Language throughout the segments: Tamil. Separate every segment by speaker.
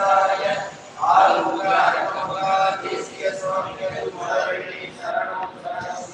Speaker 1: ஜெகதீசாய ஆறுமுக அரங்கமகா தேசிய சுவாமிகள் மலரடி சரணம் சரணம்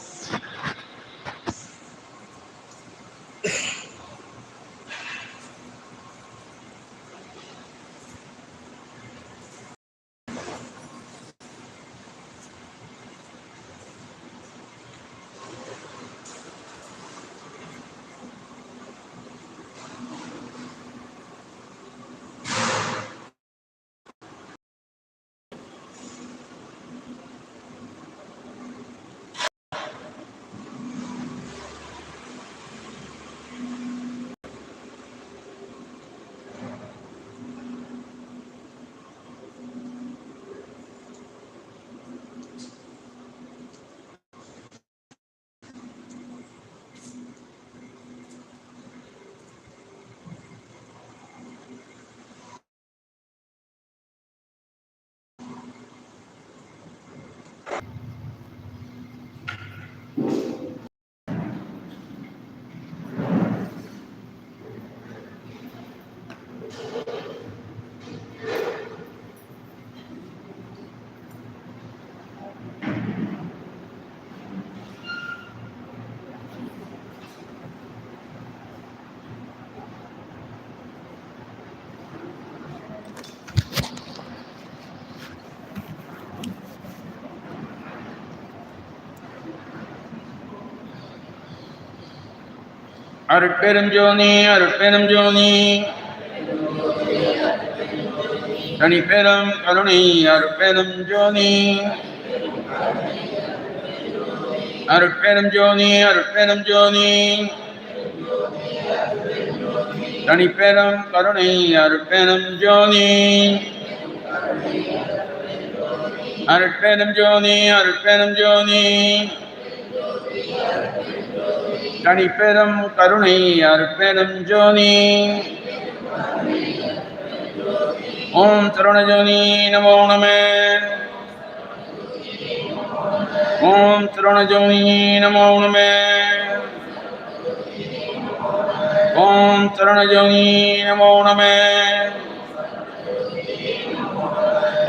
Speaker 2: அருட்பெருஞ்சோனி அருட்பெரும் ஜோதி. தனிப்பெரும் கருணை அருட்பெரும் ஜோனி அருட்பெரும் ஜோனி அருட்பெரும் ஜோனி தனிப்பெரும் கருணை அருட்பெரும் ஜோனி அருட்பெரும் ஜோனி அருட்பெரும் ஜோனி தனிப்பெரும் கருணை அருட்பெரும் ஜோதி. ஓம் திருணஜோதி நமோ நம. ஓம் திருணஜோதி நமோ நம. ஓம் திருணஜோதி நமோ நம.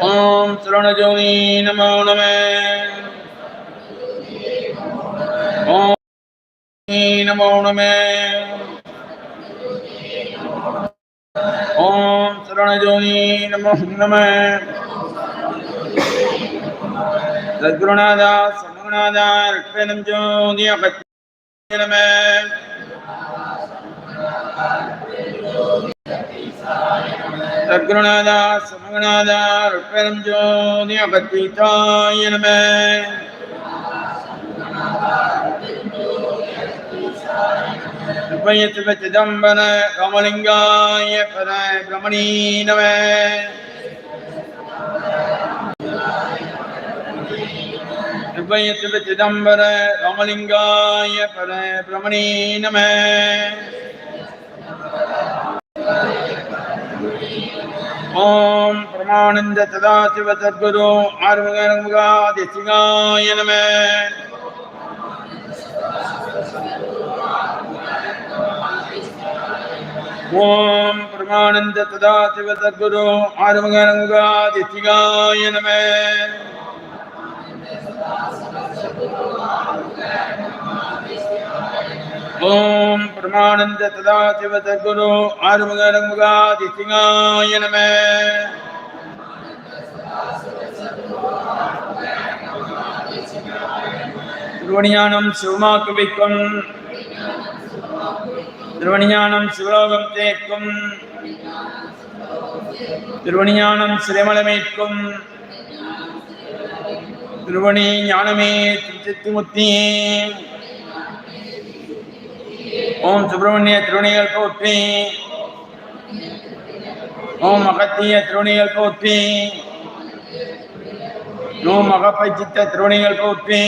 Speaker 2: ஓம் திருணஜோதி நமோ நம. ஓம் நமோ நம ஓம் சரணஜோதி நமோ நம சத்குருநாதா சமகுநாதா ரிட்பேனம் ஜோதி அகத்திய நம சத்குருநாதா சமகுநாதா ரிட்பேனம் ஜோதி அகத்திதாய நம உபயத்துவ சிதம்பர கமலிங்காய பர பிரமணீ நம உபயத்துவ சிதம்பர கமலிங்காய பர பிரமணீ நம ஓம் பிரமானந்த ஓம் பிரமானந்த ததா சதாசிவ சத்குரு ஆறுமுகமுகாதிசிகாய நம. ஓம் பிரமானந்த ததா சதாசிவ சத்குரு ஆறுமுகமுகாதிசிகாய நம. திருவணியானம் சிவமாக்கு வைக்கும் திருவணியானம் சிவலோகம் தேக்கும். திருவணியானம் சிறைமலமேற்கும். திருவணி ஞானமே திருச்சித்துமுத்தியே. ஓம் சுப்பிரமணிய திருவணிகள் போற்றி. ஓம் அகத்திய திருவணிகள் போற்றி. ஓம் அகப்பைச்சித்த திருவணிகள் போற்றி.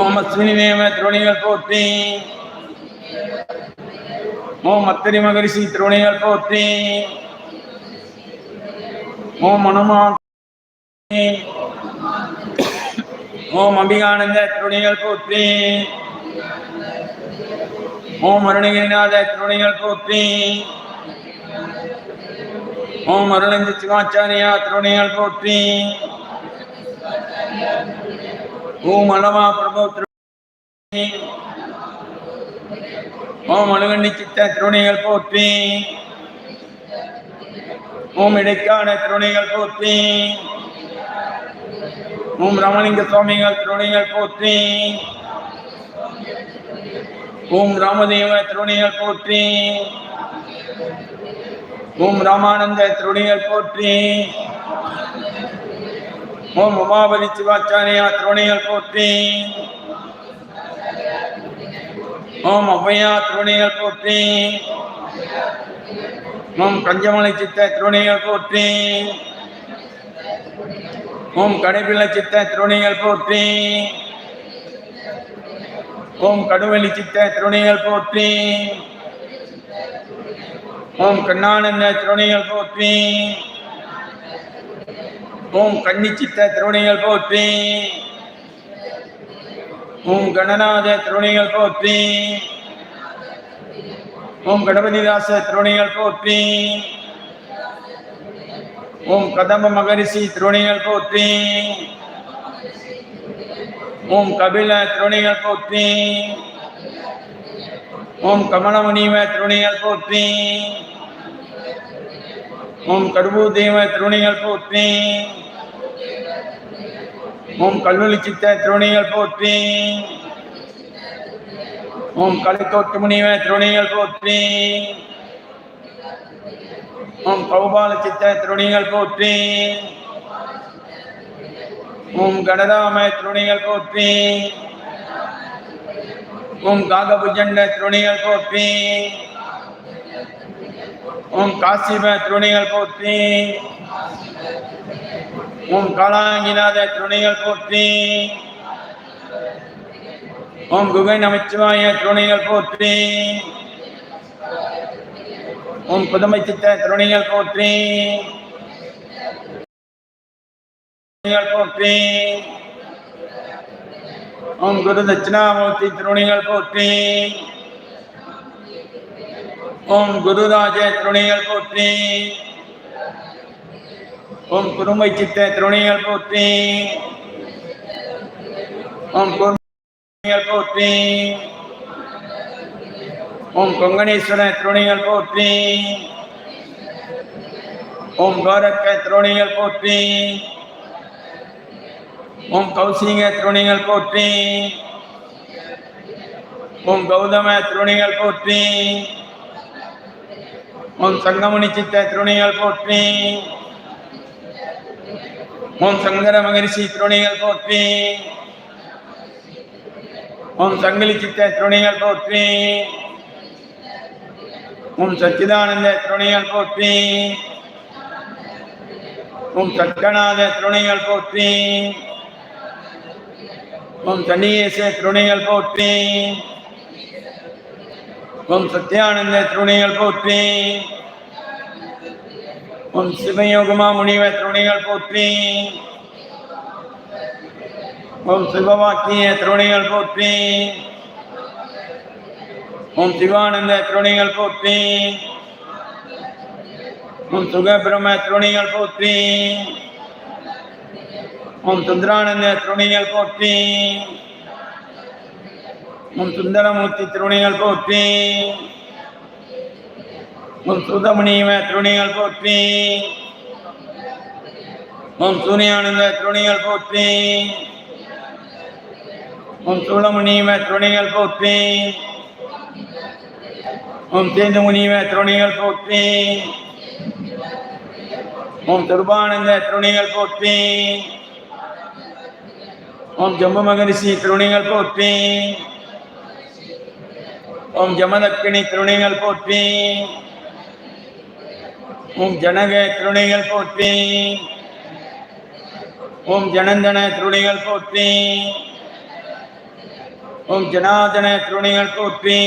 Speaker 2: ஓம் அஸ்வினி நேம திருவணிகள் போற்றி. ஓம் அத்திரி மகரிஷி திருவணையால் போற்றி ஓம் மனுமா ஓம் அபிகானந்த திருவணிகள் போற்றி ஓம் அருணகிரிநாத திருவணிகள் போற்றி ஓம் அருளந்தி சிவாச்சாரியா திருவணிகள் போற்றி ஓம் அலமா பிரபு திரு ஓம் அழுகண்ணி சித்த திருணிகள் போற்றி. ஓம் இடைக்கான திருணிகள் போற்றி. ஓம் ராமலிங்க சுவாமிகள் திருணிகள் போற்றி. ஓம் ராமதேவ திருணிகள் போற்றி. ஓம் ராமானந்த திருணிகள் போற்றி. ஓம் உமாபதி சிவாச்சாரியா திருணிகள் போற்றி. ஓம் அவ்வையா திருவணிகள் போற்றி. ஓம் கஞ்சமலை சித்த திருவணிகள் போற்றி. ஓம் கடைபிள்ளை சித்த திருவணிகள் போற்றி. ஓம் கடுவெளி சித்த திருவணிகள் போற்றி. ஓம் கண்ணானந்த திருவணிகள் போற்றி. ஓம் கன்னி சித்த திருவணிகள் போற்றி. ஓம் கணநாத திருவணிகள் போற்றி. ஓம் கணபதிதாச திருவணிகள் போற்றி. ஓம் கதம்ப மகரிஷி திருவணிகள் போற்றி. ஓம் கபில திருவணிகள் போற்றி. ஓம் கமலமுனிவ திருவணிகள் போற்றி. ஓம் கடுபூதேவ திருவணிகள் போற்றி. ஓம் கல்லூலி சித்த திருவணிகள் போற்றி. ஓம் கலைக்கோட்டு முனிவ திருவணிகள் போற்றி. ஓம் கௌபால சித்த திருவணிகள் போற்றி. ஓம் கணராம திருவணிகள் போற்றி. ஓம் காகபுஜண்ட திருவணிகள் போற்றி. ஓம் காசிப திருவணிகள் போற்றி. ஓம் காலாங்கிநாத துணைகள் போற்றி. ஓம் குகை நமச்சிவாய துணைகள் போற்றி. ஓம் புதுமை சித்த துணைகள் போற்றி. போற்றி. ஓம் குரு தட்சிணாமூர்த்தி திருணிகள் போற்றி. ஓம் குருராஜ திருணிகள் போற்றி. ஓம் குருமை சித்த திருணிகள் போற்றி. ஓம் குருமைகள் போற்றி. ஓம் கொங்கணேஸ்வர திருணிகள் போற்றி. ஓம் கோரக்க திருவணிகள் போற்றி. ஓம் கௌசிங்க திருணிகள் போற்றி. ஓம் கௌதம திருணிகள் போற்றி. ஓம் சங்கமணி சித்த திருணிகள் போற்றி. ஓம் சங்கர மகரிஷி திருணிகள் போற்றி. ஓம் சங்கிலி சித்த திருணிகள் போற்றி. ஓம் சச்சிதானந்த திருணிகள் போற்றி. ஓம் சத்கநாத திருவணிகள் போற்றி. ஓம் சன்னியேச திருவணிகள் போற்றி. ஓம் சத்யானந்த திருவணிகள் போற்றி. உன் சிவயோகமா முனிவர் திருவணிகள் போற்றி. உன் சிவவாக்கிய திருவணிகள் போற்றி. உன் சிவானந்த திருவணிகள் போற்றி. உன் சுகபிரம திருவணிகள் போற்றி. உன் சுந்தரானந்த திருவணிகள் போற்றி. உன் சுந்தரமூர்த்தி திருவணிகள் போற்றி. ஓம் திருணிகள் போற்றி. முன் சூரியானந்த திருணிகள் போற்றி. முன் சூளமுனிவ திருணிகள் போற்றி. முன் தேந்து முனிவ திருணிகள் போற்றி. முன் துர்பானந்த திருணிகள் போற்றி. ஓம் ஜம்பு மகரிஷி திருணிகள் போற்றி. ஓம் ஜமதக்கினி திருணிகள் போற்றி. ஓம் ஜனக திருவணிகள் போற்றி. ஓம் ஜனந்தன திருவணிகள் போற்றி. ஓம் ஜனாதன திருவணிகள் போற்றி.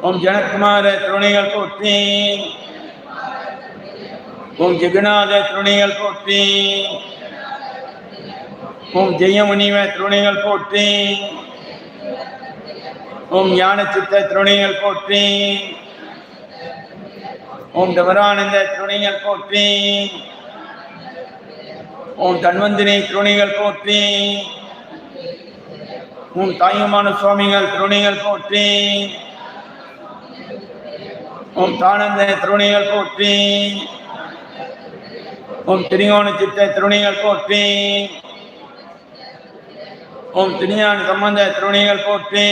Speaker 2: ஓம் ஜனகுமார திருவணிகள் போற்றி. ஓம் ஜெகநாத திருவணிகள் போற்றி. ஓம் ஜெயமுனிவ திருவணிகள் போற்றி. ஓம் ஞான சித்த திருவணிகள் போற்றி. ஓம் தவரானந்த துணிகள் போற்றி. ஓம் தன்வந்தினி திருணிகள் போற்றி. உன் தாயுமான சுவாமிகள் திருணிகள் போற்றி. ஓம் தானந்த திருணிகள் போற்றி. ஓம் திரிகோண சித்த திருணிகள் போற்றி. ஓம் திருஞான சம்பந்த திருணிகள் போற்றி.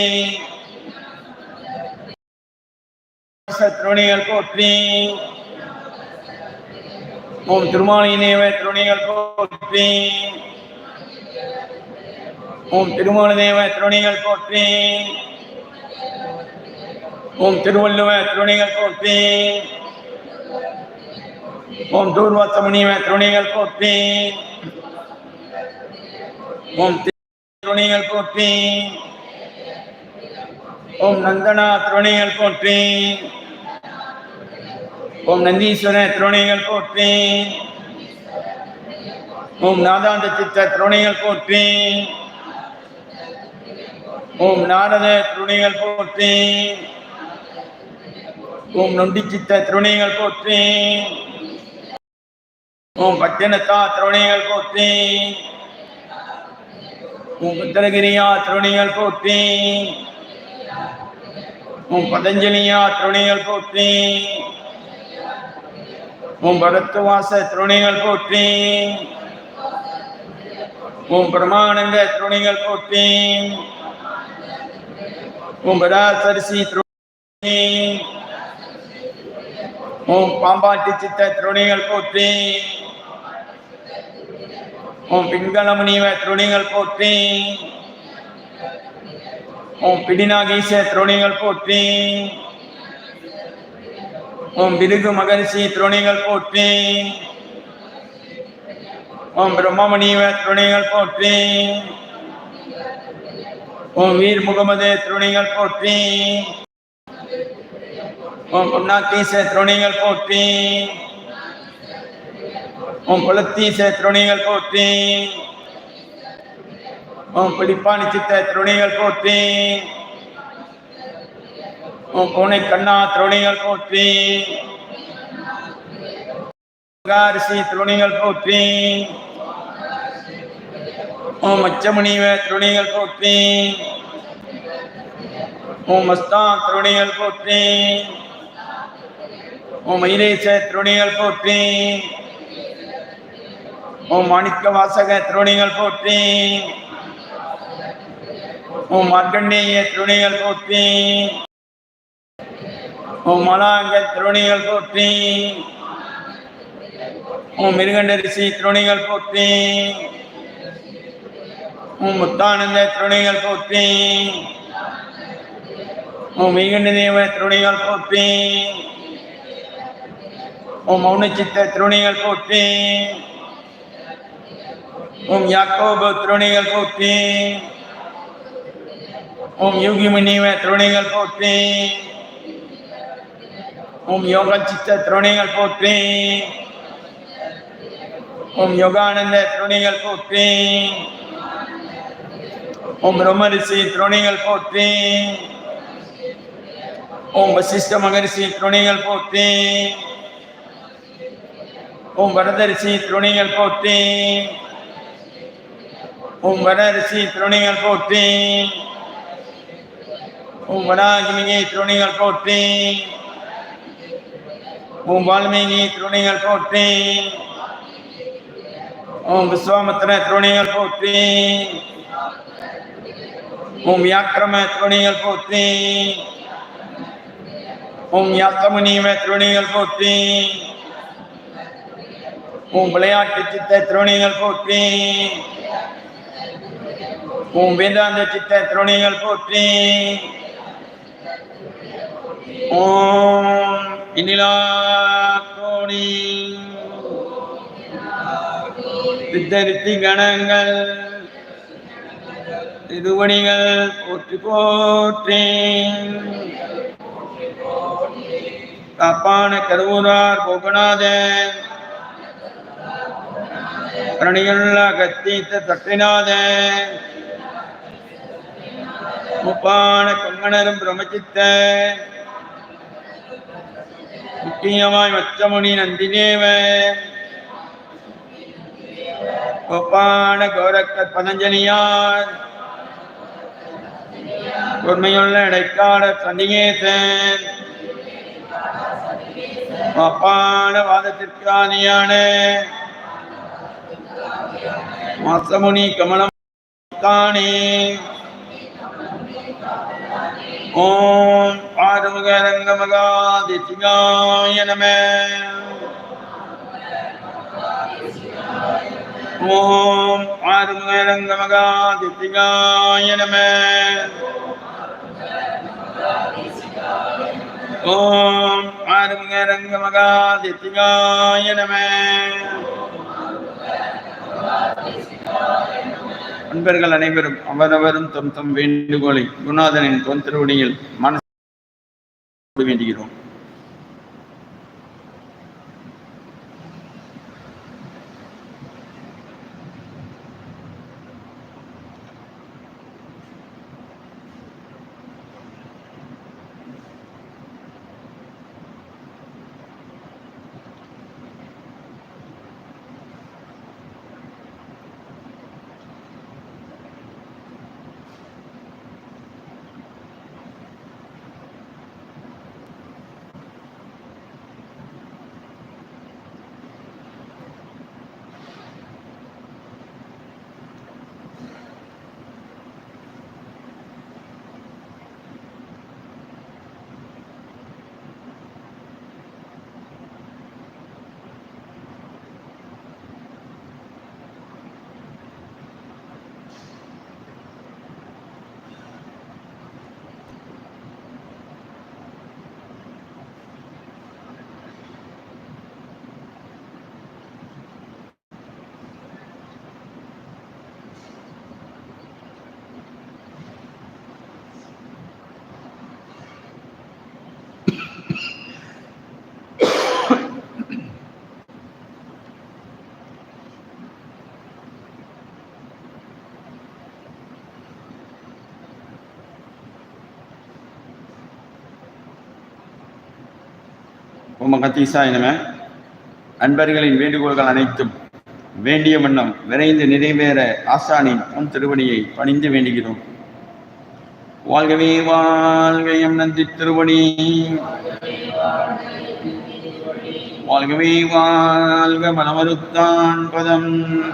Speaker 2: திருணிகள் போற்றி. ஓம் திருமாலி நேவ திருணிகள் போற்றி. ஓம் திருமூல திருணிகள் போற்றி. ஓம் திருவள்ளுவ திருணிகள் போற்றி. ஓம் தூர்வாச திருணிகள் போற்றி. ஓம் திருணிகள் போற்றி. ஓம் நந்தனா திருணிகள் போற்றி. ஓம் நந்தீஸ்வர துணிகள் போற்றி. ஓம் நாதாந்த சித்த திருணிகள் போற்றி. ஓம் நாரத துணிகள் போற்றி. ஓம் நொண்டி சித்த துணிகள் போற்றி. ஓம் பட்டினத்தா துரோணிகள் போற்றி. ஓம் புத்திரகிரியா துரோணிகள் போற்றி. ஓம் பதஞ்சலியா துரோணிகள் போற்றி. ஓம் பரத்துவாச திருணிகள் போற்றி. ஓம் பிரமானந்த திருணிகள் போற்றி. ஓம் பராசரிசி திருணி. ஓம் பாம்பாட்டி சித்த திருணிகள் போற்றி. ஓம் பிங்கள முனிவ திருணிகள் போற்றி. ஓம் பிடிநாகீச திருணிகள் போற்றி. ஓம் பிருகு மகரிஷி துரோணிகள் போற்றி. ஓம் பிரம்மமணிவ துரோணிகள் போற்றி. ஓம் வீர் முகமது துரோணிகள் போற்றி. ஓம் பொன்னாக்கீச துரோணிகள் போற்றி. ஓம் குலத்தீச துரோணிகள் போற்றி. ஓம் பிடிப்பாணி சித்த துரோணிகள் போற்றி. ஓம் கோணை கண்ணா திருவணிகள் போற்றி. ரிஷி திருவணிகள் போற்றி. ஓம் அச்சமுனிவ திருவணிகள் போற்றி. ஓம் மஸ்தா திருவணிகள் போற்றி. ஓம் மயிலேச திருவணிகள் போற்றி. ஓம் மாணிக்க வாசக திருவணிகள் போற்றி. ஓம் மார்க்கண்டேய திருவணிகள் போற்றி. ஓம் மலாங்க துரோணிகள் போற்றி. ஓம் மிருகண்ட ரிஷி போற்றி. ஓம் முத்தானந்த திருணிகள் போற்றி. ஓம் மெய்கண்ட தேவ திருணிகள் போற்றி. ஓம் மௌனச்சித்த திருணிகள் போற்றி. ஓம் யாக்கோப திருணிகள் போற்றி. ஓம் யோகி முனிவ துரோணிகள் போற்றி. ஓம் யோக சித்த துரோணிகள் போற்றி. ஓம் யோகானந்த துரோணிகள் போற்றி. ஓம் பிரம்மரிசி துரோணிகள் போற்றி. ஓம் வசிஷ்ட மகரிஷி திருணிகள் போற்றி. ஓம் வரதரிசி திருணிகள் போற்றி. ஓம் வரரிசி திருணிகள் போற்றி. ஓம் வராகிமிகை திருணிகள் போற்றி. உன் வால்மீகி துரோணிகள் போற்றி. உன் விஸ்வாமித்திர துரோணிகள் போற்றி. உன் வியாக்கிரம துரோணிகள் போற்றி. உன் யாத்தமுனிவ துரோணிகள் போற்றி. உன் விளையாட்டு சித்த துரோணிகள் போற்றி. உன் வேதாந்த சித்த துரோணிகள் போற்றி. ஓம் இனிலா கோணி சித்தரித்தி கணங்கள் திருவடிகள் போற்றி போற்றி. காப்பான கருவூரார் கோபநாதன் கரணியுள்ள கத்தீத்த தட்டிநாதன் முப்பான கங்கணரும் பிரமச்சித்த முக்கியமாய் மச்சமுனி நந்திதேவ ஒப்பான கோரக்க பதஞ்சலியார். உண்மையுள்ள இடைக்கால சண்டிகேசன் ஒப்பான வாதத்திற்கு ஆதியான மாசமுனி கமலம் காணே ஓம் ஆறுமுகரங்க மகாதிசிகாய நம. ஓம் ஆறுமுகரங்க மகாதிசிகாய நம. ஓம் ஆறுமுகரங்க மகாதிசிகாய நம. அன்பர்கள் அனைவரும் அவரவரும் தம் தம் வேண்டுகோளை குருநாதனின் தொன் திருவடியில் மனசு வேண்டுகிறோம். உமகத்தீசாய் அன்பர்களின் வேண்டுகோள்கள் அனைத்தும் வேண்டிய வண்ணம் விரைந்து நிறைவேற ஆசானின் உன் திருவடியை பணிந்து வேண்டுகிறோம். வாழ்கவே வாழ்க எம் நந்தி திருவடி. வாழ்கவே வாழ்க மனமருத்தான் பதம்.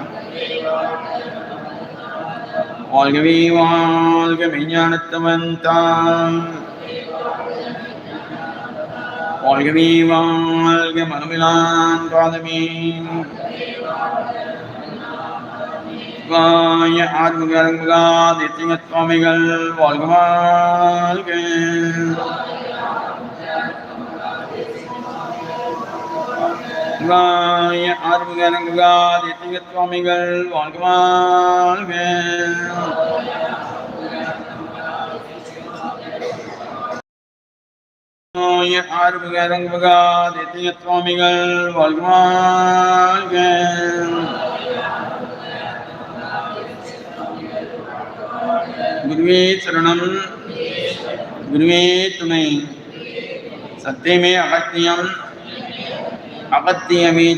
Speaker 2: வாழ்கவே வாழ்க மெய்ஞானத்தவன் தான். வாழ்கவே வாழ்க மனமிலான் பாதமே வாய ஆத்மகரங்கா நித்திய சுவாமிகள் வாழ்க வாழ்க வாய ஆத்மகரங்கா நித்திய சுவாமிகள் வாழ்க வாழ்க ஆறுமுக ஆறுமுகரங்கா தித்திய சுவாமிகள் வாழ்க குருவே சரணம். குருவே துணை. சத்தியமே அகத்தியம். அகத்தியமே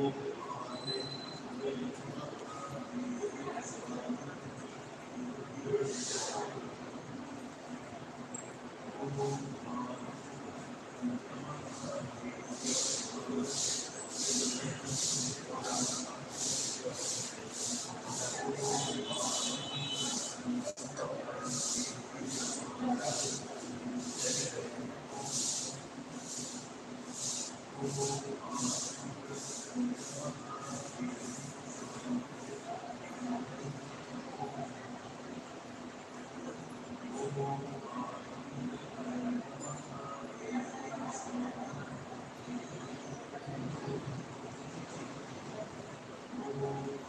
Speaker 2: pouco. Thank you.